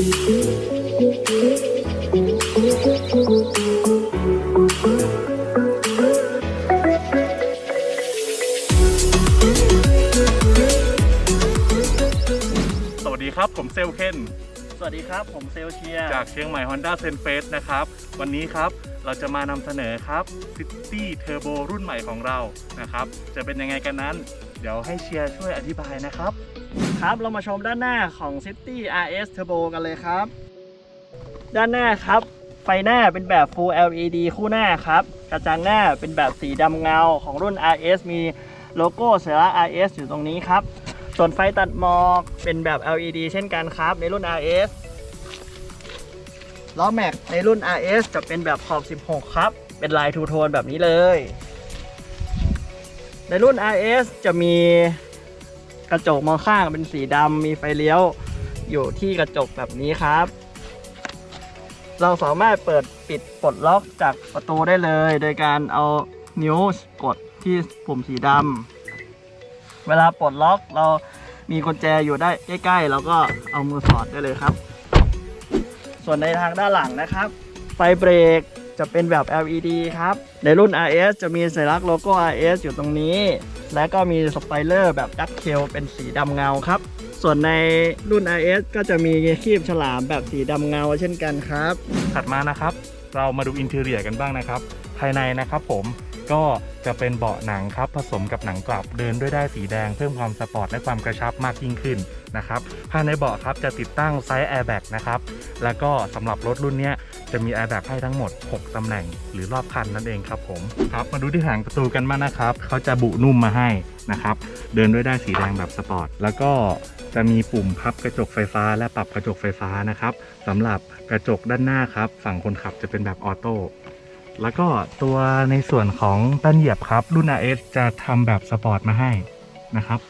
สวัสดีครับ ผมเซลเคนสวัสดีครับ ผมเซลเชียจากเชียงใหม่ Honda s e n f a c e นะครับ วันนี้ครับเราจะมานำเสนอครับ City Turbo รุ่นใหม่ของเรานะครับ จะเป็นยังไงกันนั้น เดี๋ยวให้เชียร์ช่วยอธิบายนะครับ ครับเรามาชมด้านหน้าของ City RS Turbo กันเลยครับ ด้านหน้าครับ ไฟหน้าเป็นแบบ Full LED คู่หน้าครับ กระจังหน้าเป็นแบบสีดำเงาของรุ่น RS มีโลโก้เซรา RS อยู่ตรงนี้ครับ ส่วนไฟตัดหมอกเป็นแบบ LED เช่นกันครับ ในรุ่น RS ล้อแม็กในรุ่น RS จะเป็นแบบขอบ 16 ครับ เป็นลายทูโทนแบบนี้เลย ในรุ่น RS จะมี กระจกมองข้างเป็นสีดำมีไฟเลี้ยว อยู่ที่กระจกแบบนี้ครับ เราสามารถเปิดปิดปลดล็อกจากประตูได้เลย โดยการเอานิ้วกดที่ปุ่มสีดำเวลาปลดล็อกเรามีกุญแจอยู่ได้ใกล้ๆเราก็เอามือสอดได้เลยครับ ส่วนในทางด้านหลังนะครับ ไฟเบรก จะเป็นแบบ LED ครับ ในรุ่น RS จะมีสัญลักษณ์โลโก้ RS อยู่ตรงนี้ และก็มีสปอยเลอร์แบบดักเคลเป็นสีดำเงาครับ ส่วนในรุ่น RS ก็จะมีคีบฉลามแบบสีดำเงาเช่นกันครับ ถัดมานะครับ เรามาดูอินเท r รียกันบ้างนะครับ ภายในนะครับผมก็จะเป็นเบาะหนังครับ ผสมกับหนังกลับเดินด้วยได้สีแดงเพิ่มความสปอร์ตและความกระชับมากยิ่งขึ้นนะครับ ภายในเบาะครับจะติดตั้งไซส์แอร์แบ็กนะครับ แล้วก็สำหรับรถรุ่นนี้จะมีแอร์แบ็กให้ทั้งหมด 6ตำแหน่งหรือรอบคันนั่นเองครับผมครับมาดูที่หางประตูกันบ้างนะครับเขาจะบุนุ่มมาให้นะครับ เดินด้วยได้สีแดงแบบสปอร์ตแล้วก็จะมีปุ่มพับกระจกไฟฟ้าและปรับกระจกไฟฟ้านะครับสำหรับกระจกด้านหน้าครับ ฝั่งคนขับจะเป็นแบบออโต้แล้วก็ตัวในส่วนของแป้นเหยียบครับ รุ่น RS จะทำแบบสปอร์ตมาให้นะครับ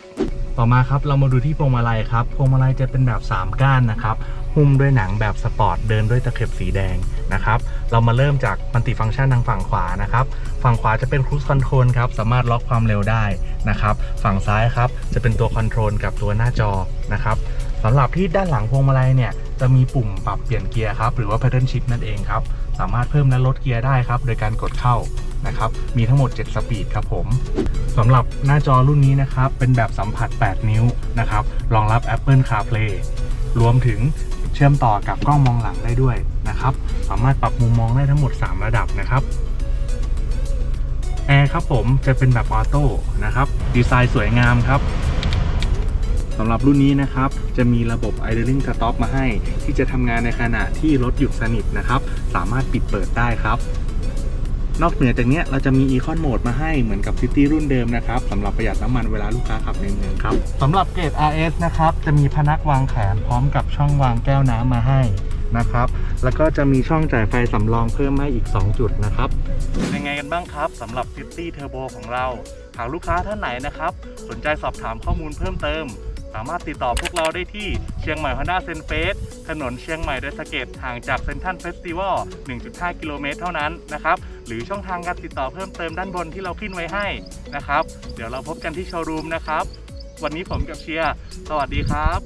ต่อมาครับเรามาดูที่พวงมาลัยครับพวงมาลัยจะเป็นแบบ 3 ก้านนะครับหุ้มด้วยหนังแบบสปอร์ตเดินด้วยตะเข็บสีแดงนะครับเรามาเริ่มจากมัลติฟังก์ชันทางฝั่งขวานะครับฝั่งขวาจะเป็นครู i คอนโทรลครับสามารถล็อกความเร็วได้นะครับฝั่งซ้ายครับจะเป็นตัวคอนโทรลกับตัวหน้าจอนะครับสำหรับที่ด้านหลังพวงมาลัยเนี่ยจะมีปุ่มปรับเปลี่ยนเกียร์ครับหรือว่า pattern shift นั่นเองครับสามารถเพิ่มและลดเกียร์ได้ครับโดยการกดเข้า นะครับ มีทั้งหมด 7 สปีดครับผมสำหรับหน้าจอรุ่นนี้นะครับ เป็นแบบสัมผัส 8 นิ้วนะครับ รองรับ Apple CarPlay รวมถึงเชื่อมต่อกับกล้องมองหลังได้ด้วยนะครับ สามารถปรับมุมมองได้ทั้งหมด 3 ระดับนะครับแอร์ครับผมจะเป็นแบบออโต้นะครับ ดีไซน์สวยงามครับสำหรับรุ่นนี้นะครับ จะมีระบบ idling stop มาให้ ที่จะทำงานในขณะที่รถหยุดสนิทนะครับ สามารถปิดเปิดได้ครับ นอกเหนือจากนี้เราจะมี Econ Mode มาให้เหมือนกับ City รุ่นเดิมนะครับสำหรับประหยัดน้ำมันเวลาลูกค้าขับในเมืองครับสำหรับเกรด RS นะครับจะมีพนักวางแขนพร้อมกับช่องวางแก้วน้ำมาให้นะครับ แล้วก็จะมีช่องจ่ายไฟสำรองเพิ่มให้อีก 2 จุดนะครับเป็นไงกันบ้างครับสำหรับ City Turbo ของเราหากลูกค้าท่านไหนนะครับ สนใจสอบถามข้อมูลเพิ่มเติม สามารถติดต่อพวกเราได้ที่เชียงใหม่ Honda เซนเฟสถนนเชียงใหม่โดยสะเก็ตห่างจากเซนทันเฟสติวัล 1.5 กิโลเมตรเท่านั้นนะครับ หรือช่องทางการติดต่อเพิ่มเติมด้านบนที่เราขึ้นไว้ให้นะครับ เดี๋ยวเราพบกันที่โชว์รูมนะครับ วันนี้ผมกับเชียร์ สวัสดีครับ